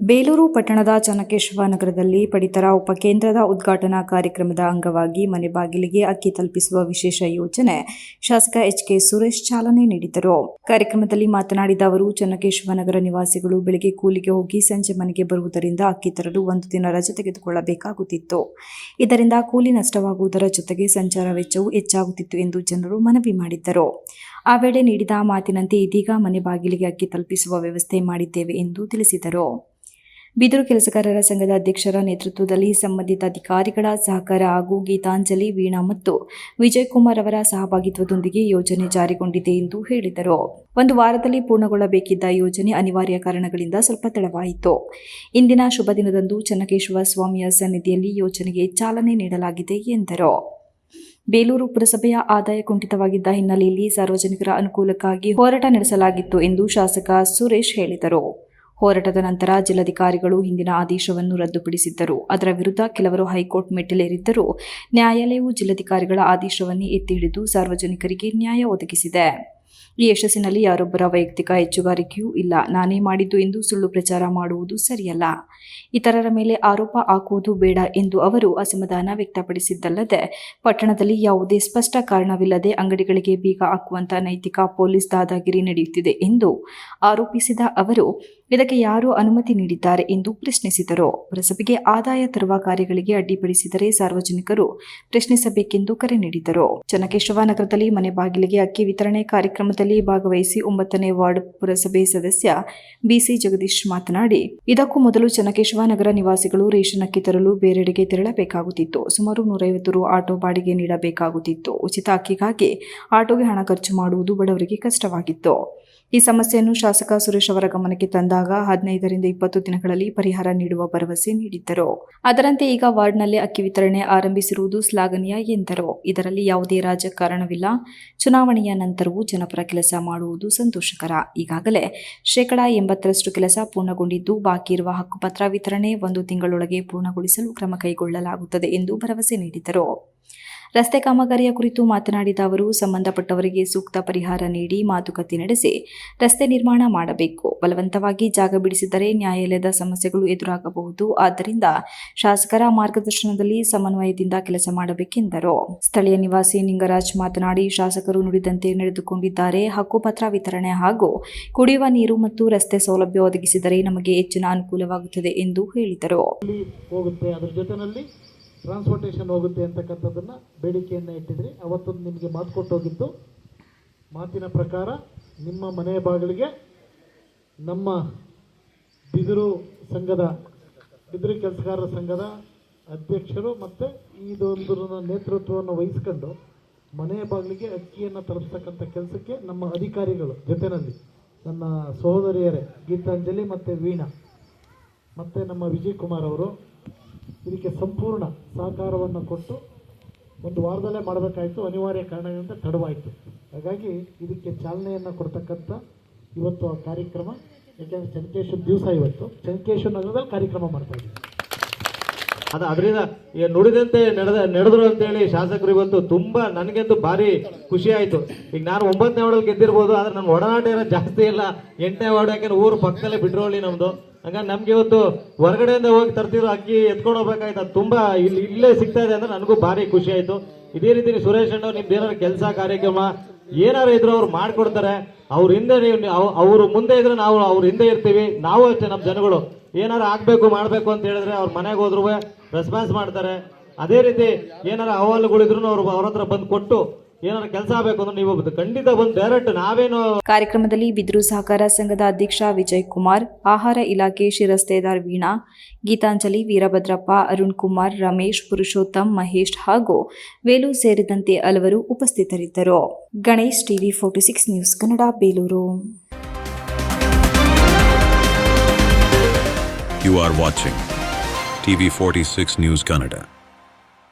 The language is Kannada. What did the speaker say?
ಬೇಲೂರು ಪಟ್ಟಣದ ಚನ್ನಕೇಶವ ನಗರದಲ್ಲಿ ಪಡಿತರ ಉಪಕೇಂದ್ರದ ಉದ್ಘಾಟನಾ ಕಾರ್ಯಕ್ರಮದ ಅಂಗವಾಗಿ ಮನೆ ಬಾಗಿಲಿಗೆ ಅಕ್ಕಿ ತಲುಪಿಸುವ ವಿಶೇಷ ಯೋಜನೆ ಶಾಸಕ ಎಚ್ ಕೆ ಸುರೇಶ್ ಚಾಲನೆ ನೀಡಿದರು. ಕಾರ್ಯಕ್ರಮದಲ್ಲಿ ಮಾತನಾಡಿದ ಅವರು, ಚನ್ನಕೇಶವ ನಗರ ನಿವಾಸಿಗಳು ಬೆಳಗ್ಗೆ ಕೂಲಿಗೆ ಹೋಗಿ ಸಂಜೆ ಮನೆಗೆ ಬರುವುದರಿಂದ ಅಕ್ಕಿ ತರಲು ಒಂದು ದಿನ ರಜೆ ತೆಗೆದುಕೊಳ್ಳಬೇಕಾಗುತ್ತಿತ್ತು ಇದರಿಂದ ಕೂಲಿ ನಷ್ಟವಾಗುವುದರ ಜೊತೆಗೆ ಸಂಚಾರ ವೆಚ್ಚವೂ ಹೆಚ್ಚಾಗುತ್ತಿತ್ತು ಎಂದು ಜನರು ಮನವಿ ಮಾಡಿದ್ದರು. ಆ ವೇಳೆ ನೀಡಿದ ಮಾತಿನಂತೆ ಇದೀಗ ಮನೆ ಬಾಗಿಲಿಗೆ ಅಕ್ಕಿ ತಲುಪಿಸುವ ವ್ಯವಸ್ಥೆ ಮಾಡಿದ್ದೇವೆ ಎಂದು ತಿಳಿಸಿದರು. ಬಿದಿರು ಕೆಲಸಗಾರರ ಸಂಘದ ಅಧ್ಯಕ್ಷರ ನೇತೃತ್ವದಲ್ಲಿ ಸಂಬಂಧಿತ ಅಧಿಕಾರಿಗಳ ಸಹಕಾರ ಹಾಗೂ ಗೀತಾಂಜಲಿ ವೀಣಾ ಮತ್ತು ವಿಜಯ್ ಕುಮಾರ್ ಅವರ ಸಹಭಾಗಿತ್ವದೊಂದಿಗೆ ಯೋಜನೆ ಜಾರಿಗೊಂಡಿದೆ ಎಂದು ಹೇಳಿದರು. ಒಂದು ವಾರದಲ್ಲಿ ಪೂರ್ಣಗೊಳ್ಳಬೇಕಿದ್ದ ಯೋಜನೆ ಅನಿವಾರ್ಯ ಕಾರಣಗಳಿಂದ ಸ್ವಲ್ಪ ತಡವಾಯಿತು. ಇಂದಿನ ಶುಭ ದಿನದಂದು ಚನ್ನಕೇಶವ ಸ್ವಾಮಿಯ ಸನ್ನಿಧಿಯಲ್ಲಿ ಯೋಜನೆಗೆ ಚಾಲನೆ ನೀಡಲಾಗಿದೆ ಎಂದರು. ಬೇಲೂರು ಪುರಸಭೆಯ ಆದಾಯ ಕುಂಠಿತವಾಗಿದ್ದ ಹಿನ್ನೆಲೆಯಲ್ಲಿ ಸಾರ್ವಜನಿಕರ ಅನುಕೂಲಕ್ಕಾಗಿ ಹೋರಾಟ ನಡೆಸಲಾಗಿತ್ತು ಎಂದು ಶಾಸಕ ಸುರೇಶ್ ಹೇಳಿದರು. ಹೋರಾಟದ ನಂತರ ಜಿಲ್ಲಾಧಿಕಾರಿಗಳು ಹಿಂದಿನ ಆದೇಶವನ್ನು ರದ್ದುಪಡಿಸಿದ್ದರು. ಅದರ ವಿರುದ್ಧ ಕೆಲವರು ಹೈಕೋರ್ಟ್ ಮೆಟ್ಟಿಲೇರಿದ್ದರೂ ನ್ಯಾಯಾಲಯವು ಜಿಲ್ಲಾಧಿಕಾರಿಗಳ ಆದೇಶವನ್ನೇ ಎತ್ತಿ ಹಿಡಿದು ಸಾರ್ವಜನಿಕರಿಗೆ ನ್ಯಾಯ ಒದಗಿಸಿದೆ. ಈ ಯಶಸ್ಸಿನಲ್ಲಿ ಯಾರೊಬ್ಬರ ವೈಯಕ್ತಿಕ ಹೆಚ್ಚುಗಾರಿಕೆಯೂ ಇಲ್ಲ. ನಾನೇ ಮಾಡಿದ್ದು ಎಂದು ಸುಳ್ಳು ಪ್ರಚಾರ ಮಾಡುವುದು ಸರಿಯಲ್ಲ. ಇತರರ ಮೇಲೆ ಆರೋಪ ಹಾಕುವುದು ಬೇಡ ಎಂದು ಅವರು ಅಸಮಾಧಾನ ವ್ಯಕ್ತಪಡಿಸಿದ್ದಲ್ಲದೆ, ಪಟ್ಟಣದಲ್ಲಿ ಯಾವುದೇ ಸ್ಪಷ್ಟ ಕಾರಣವಿಲ್ಲದೆ ಅಂಗಡಿಗಳಿಗೆ ಬೀಗ ಹಾಕುವಂತಹ ನೈತಿಕ ಪೊಲೀಸ್ ದಾದಾಗಿರಿ ನಡೆಯುತ್ತಿದೆ ಎಂದು ಆರೋಪಿಸಿದ ಅವರು ಇದಕ್ಕೆ ಯಾರು ಅನುಮತಿ ನೀಡಿದ್ದಾರೆ ಎಂದು ಪ್ರಶ್ನಿಸಿದರು. ಪುರಸಭೆಗೆ ಆದಾಯ ತರುವ ಕಾರ್ಯಗಳಿಗೆ ಅಡ್ಡಿಪಡಿಸಿದರೆ ಸಾರ್ವಜನಿಕರು ಪ್ರಶ್ನಿಸಬೇಕೆಂದು ಕರೆ ನೀಡಿದರು. ಚನ್ನಕೇಶವ ನಗರದಲ್ಲಿ ಮನೆ ಬಾಗಿಲಿಗೆ ಅಕ್ಕಿ ವಿತರಣೆ ಕಾರ್ಯಕ್ರಮದಲ್ಲಿ ಭಾಗವಹಿಸಿ ಒಂಬತ್ತನೇ ವಾರ್ಡ್ ಪುರಸಭೆ ಸದಸ್ಯ ಬಿಸಿ ಜಗದೀಶ್ ಮಾತನಾಡಿ, ಇದಕ್ಕೂ ಮೊದಲು ಚನ್ನಕೇಶವ ನಗರ ನಿವಾಸಿಗಳು ರೇಷನ್ ಅಕ್ಕಿ ತರಲು ಬೇರೆಡೆಗೆ ತೆರಳಬೇಕಾಗುತ್ತಿತ್ತು. ಸುಮಾರು ನೂರೈವತ್ತು ರು ಆಟೋ ಬಾಡಿಗೆ ನೀಡಬೇಕಾಗುತ್ತಿತ್ತು. ಉಚಿತ ಅಕ್ಕಿಗಾಗಿ ಆಟೋಗೆ ಹಣ ಖರ್ಚು ಮಾಡುವುದು ಬಡವರಿಗೆ ಕಷ್ಟವಾಗಿತ್ತು. ಈ ಸಮಸ್ಯೆಯನ್ನು ಶಾಸಕ ಸುರೇಶ್ ಅವರ ಗಮನಕ್ಕೆ ತಂದಾಗ ಹದಿನೈದರಿಂದ ಇಪ್ಪತ್ತು ದಿನಗಳಲ್ಲಿ ಪರಿಹಾರ ನೀಡುವ ಭರವಸೆ ನೀಡಿದ್ದರು. ಅದರಂತೆ ಈಗ ವಾರ್ಡ್ನಲ್ಲಿ ಅಕ್ಕಿ ವಿತರಣೆ ಆರಂಭಿಸಿರುವುದು ಶ್ಲಾಘನೀಯ ಎಂದರು. ಇದರಲ್ಲಿ ಯಾವುದೇ ರಾಜಕಾರಣವಿಲ್ಲ. ಚುನಾವಣೆಯ ನಂತರವೂ ಜನಪರ ಕೆಲಸ ಮಾಡುವುದು ಸಂತೋಷಕರ. ಈಗಾಗಲೇ ಶೇಕಡಾ ಎಂಬತ್ತರಷ್ಟು ಕೆಲಸ ಪೂರ್ಣಗೊಂಡಿದ್ದು, ಬಾಕಿ ಇರುವ ಹಕ್ಕುಪತ್ರ ವಿತರಣೆ ಒಂದು ತಿಂಗಳೊಳಗೆ ಪೂರ್ಣಗೊಳಿಸಲು ಕ್ರಮ ಕೈಗೊಳ್ಳಲಾಗುತ್ತದೆ ಎಂದು ಭರವಸೆ ನೀಡಿದರು ರಸ್ತೆ ಕಾಮಗಾರಿಯ ಕುರಿತು ಮಾತನಾಡಿದ ಅವರು, ಸಂಬಂಧಪಟ್ಟವರಿಗೆ ಸೂಕ್ತ ಪರಿಹಾರ ನೀಡಿ ಮಾತುಕತೆ ನಡೆಸಿ ರಸ್ತೆ ನಿರ್ಮಾಣ ಮಾಡಬೇಕು. ಬಲವಂತವಾಗಿ ಜಾಗ ಬಿಡಿಸಿದರೆ ನ್ಯಾಯಾಲಯದ ಸಮಸ್ಯೆಗಳು ಎದುರಾಗಬಹುದು. ಆದ್ದರಿಂದ ಶಾಸಕರ ಮಾರ್ಗದರ್ಶನದಲ್ಲಿ ಸಮನ್ವಯದಿಂದ ಕೆಲಸ ಮಾಡಬೇಕೆಂದರು. ಸ್ಥಳೀಯ ನಿವಾಸಿ ನಿಂಗರಾಜ್ ಮಾತನಾಡಿ, ಶಾಸಕರು ನುಡಿದಂತೆ ನಡೆದುಕೊಂಡಿದ್ದಾರೆ. ಹಕ್ಕುಪತ್ರ ವಿತರಣೆ ಹಾಗೂ ಕುಡಿಯುವ ನೀರು ಮತ್ತು ರಸ್ತೆ ಸೌಲಭ್ಯ ಒದಗಿಸಿದರೆ ನಮಗೆ ಹೆಚ್ಚಿನ ಅನುಕೂಲವಾಗುತ್ತದೆ ಎಂದು ಹೇಳಿದರು. ಟ್ರಾನ್ಸ್ಪೋರ್ಟೇಷನ್ ಹೋಗುತ್ತೆ ಅಂತಕ್ಕಂಥದ್ದನ್ನು ಬೇಡಿಕೆಯನ್ನು ಇಟ್ಟಿದ್ರಿ. ಅವತ್ತೊಂದು ನಿಮಗೆ ಮಾತು ಕೊಟ್ಟೋಗಿತ್ತು ಮಾತಿನ ಪ್ರಕಾರ ನಿಮ್ಮ ಮನೆಯ ಬಾಗಿಲಿಗೆ ನಮ್ಮ ಬಿದಿರು ಸಂಘದ, ಬಿದಿರು ಕೆಲಸಗಾರರ ಸಂಘದ ಅಧ್ಯಕ್ಷರು ಮತ್ತು ಇದೊಂದು ನೇತೃತ್ವವನ್ನು ವಹಿಸ್ಕೊಂಡು ಮನೆಯ ಬಾಗಿಲಿಗೆ ಅಕ್ಕಿಯನ್ನು ತಲುಪಿಸ್ತಕ್ಕಂಥ ಕೆಲಸಕ್ಕೆ ನಮ್ಮ ಅಧಿಕಾರಿಗಳು ಜೊತೆನಲ್ಲಿ ನನ್ನ ಸಹೋದರಿಯರೇ ಗೀತಾಂಜಲಿ ಮತ್ತು ವೀಣಾ, ಮತ್ತು ನಮ್ಮ ವಿಜಯ್ ಕುಮಾರ್ ಅವರು ಇದಕ್ಕೆ ಸಂಪೂರ್ಣ ಸಹಕಾರವನ್ನು ಕೊಟ್ಟು ಒಂದು ವಾರದಲ್ಲೇ ಮಾಡಬೇಕಾಯಿತು. ಅನಿವಾರ್ಯ ಕಾರಣಗಳಿಂದ ತಡವಾಯಿತು. ಹಾಗಾಗಿ ಇದಕ್ಕೆ ಚಾಲನೆಯನ್ನು ಕೊಡ್ತಕ್ಕಂಥ ಇವತ್ತು ಆ ಕಾರ್ಯಕ್ರಮ, ಯಾಕೆಂದರೆ ಚನ್ಕೇಶ್ವರ ದಿವಸ ಇವತ್ತು. ಚನ್ಕೇಶ್ವರ ನಗರದಲ್ಲಿ ಕಾರ್ಯಕ್ರಮ ಮಾಡ್ತಾ ಇದ್ದೀವಿ ಅದು ಅದರಿಂದ ಈಗ ನುಡಿದಂತೆ ನಡೆದ, ನಡೆದ್ರು ಅಂತೇಳಿ ಶಾಸಕರು ಇವತ್ತು ತುಂಬಾ ನನಗಂತೂ ಭಾರಿ ಖುಷಿ ಆಯಿತು. ಈಗ ನಾನು ಒಂಬತ್ತನೇ ವಾರ್ಡಲ್ಲಿ ಗೆದ್ದಿರ್ಬೋದು, ಆದರೆ ನನ್ನ ಒಡನಾಟ ಏನೋ ಜಾಸ್ತಿ ಇಲ್ಲ. ಎಂಟನೇ ವಾರ್ಡ್ ಯಾಕೆಂದ್ರೆ ಊರು ಪಕ್ಕದಲ್ಲೇ ಬಿಡ್ರೋಳಿ ನಮ್ದು. ಹಂಗಾಗಿ ನಮ್ಗೆ ಇವತ್ತು ಹೊರಗಡೆಯಿಂದ ಹೋಗಿ ತರ್ತಿರೋ ಅಕ್ಕಿ ಎತ್ಕೊಂಡು ಹೋಗ್ಬೇಕಾಯ್ತು. ಅದು ತುಂಬಾ ಇಲ್ಲಿ ಇಲ್ಲೇ ಸಿಗ್ತಾ ಇದೆ ಅಂದ್ರೆ ನನಗೂ ಭಾರಿ ಖುಷಿ ಆಯ್ತು. ಇದೇ ರೀತಿ ಸುರೇಶ್ ಅಣ್ಣ ನಿಮ್ದು ಏನಾದ್ರು ಕೆಲಸ, ಕಾರ್ಯಕ್ರಮ ಏನಾರು ಇದ್ರು ಅವ್ರು ಮಾಡ್ಕೊಡ್ತಾರೆ. ಅವ್ರ ಹಿಂದೆ ನೀವು ಅವರು ಮುಂದೆ ಇದ್ರೆ ನಾವು ಅವ್ರ ಹಿಂದೆ ಇರ್ತೀವಿ. ನಾವು ಅಷ್ಟೇ ನಮ್ಮ ಜನಗಳು. ಏನಾರು ಆಗ್ಬೇಕು, ಮಾಡ್ಬೇಕು ಅಂತ ಹೇಳಿದ್ರೆ ಅವ್ರ ಮನೆಗೆ ಹೋದ್ರು ರೆಸ್ಪಾನ್ಸ್ ಮಾಡ್ತಾರೆ. ಅದೇ ರೀತಿ ಏನಾರ ಅಹವಾಲುಗಳಿದ್ರು ಅವ್ರು ಅವ್ರ ಹತ್ರ ಬಂದು ಕೊಟ್ಟು ಏನಾರು ಕೆಲಸ ಆಗ್ಬೇಕು ಅಂದ್ರೆ ನೀವು ಖಂಡಿತ ಬಂದು ಡೈರೆಕ್ಟ್ ನಾವೇನು ಕಾರ್ಯಕ್ರಮದಲ್ಲಿ ಬಿದ್ರು ಸಹಕಾರ ಸಂಘದ ಅಧ್ಯಕ್ಷ ವಿಜಯ್ ಕುಮಾರ್ ಆಹಾರ ಇಲಾಖೆ ಶಿರಸ್ತೇದಾರ್ ವೀಣಾ ಗೀತಾಂಜಲಿ ವೀರಭದ್ರಪ್ಪ ಅರುಣ್ ಕುಮಾರ್ ರಮೇಶ್ ಪುರುಷೋತ್ತಮ್ ಮಹೇಶ್ ಹಾಗೂ ವೇಲು ಸೇರಿದಂತೆ ಹಲವರು ಉಪಸ್ಥಿತರಿದ್ದರು Ganesh TV forty six news Kannada Belur You are watching TV46 News Kannada.